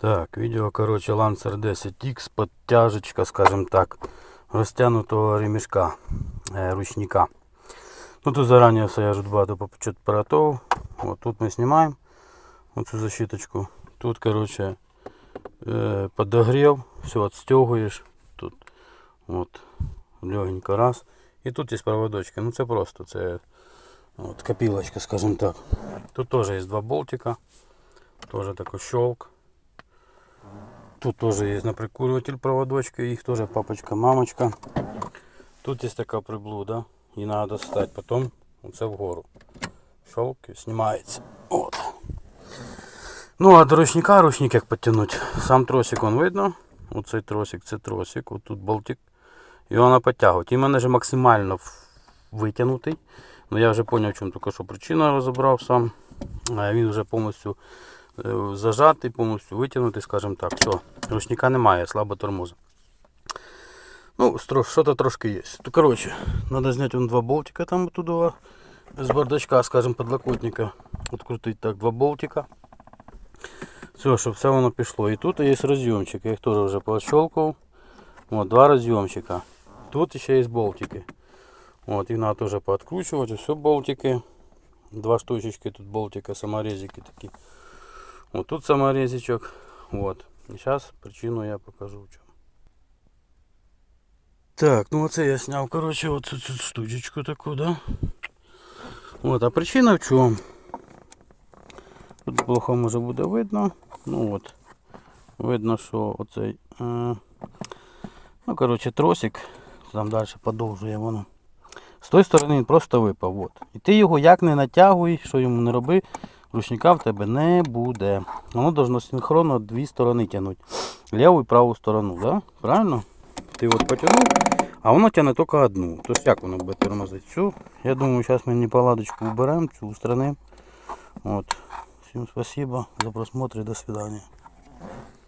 Так, видео, короче, Lancer 10X, подтяжечка, скажем так, розтягнутого ремешка, э, ручника. Ну, тут заранее все я же два до почет поротов. Вот тут мы снимаем вот эту защиточку. Тут, короче, э, подогрев, все отстегиваешь. Тут вот легенько раз. И тут есть проводочки. Ну, це просто, це вот, копилочка, скажем так. Тут тоже есть два болтика. Тоже такой щелк. Тут тоже есть на прикуриватель проводочка, их тоже папочка, мамочка. Тут есть такая приблуда, и надо достать потом оце вгору. Щелк і знімається. От. Ну а до ручника, ручник як підтягнути. Сам тросик он видно. Оцей тросик, це тросик, от тут болтик. І вона підтягує. І мене вже максимально витягнутий. Ну я вже зрозумів, в чому тільки що причина розібрав сам. Він вже повністю е, зажатий, повністю витягнутий, скажімо так. Все, ручника немає, слабо тормозить. Ну, що-то трошки є. То, коротше, треба зняти вон два болтика там оттуда з бардачка, скажімо, подлокотника. Открутити так два болтика. Все, щоб все воно пішло. І тут є розйомчик, я їх теж вже пощелкав. Вот, два розйомчика. Тут ще є болтики. Вот, их надо тоже пооткручивать. Все болтики. Два штучечки тут болтика, саморезики такие. Вот тут саморезичок. Вот. И сейчас причину я покажу в чем. Так, ну оце я сняв, короче, вот цю штучечку таку, да? Вот, а причина в чому? Тут плохо може буде видно. Ну от. Видно, що оцей. Е, ну, короче, тросик. Там далі подовжує воно. З тої сторони він просто випав. От. І ти його як не натягуй, що йому не роби, ручника в тебе не буде. Воно должно синхронно дві сторони тягнути. Ліву і праву сторону, да? правильно? Ти от потягнув, а воно тягне тільки одну. Тож як воно буде тормозити? Все. Я думаю, зараз ми неполадочку уберемо, цю устранимо. От. Всім спасибо за просмотр і до свидания.